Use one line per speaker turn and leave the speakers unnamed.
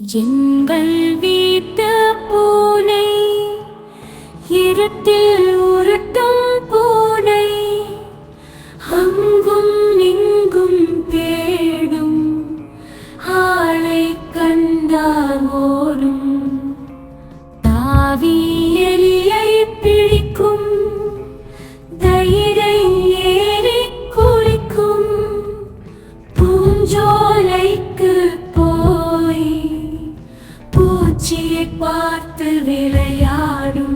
எங்கள் வீட்டு பூனை இருட்டில் உருட்டும் பூனை அங்கும் இங்கும் தேடும் ஆளை கண்டால் ஓடும். தாவி எலியை பிடிக்கும் தயிரை ஏறி குளிக்கும் பூஞ்சோலைக்கு பார்த்து விளையாடும்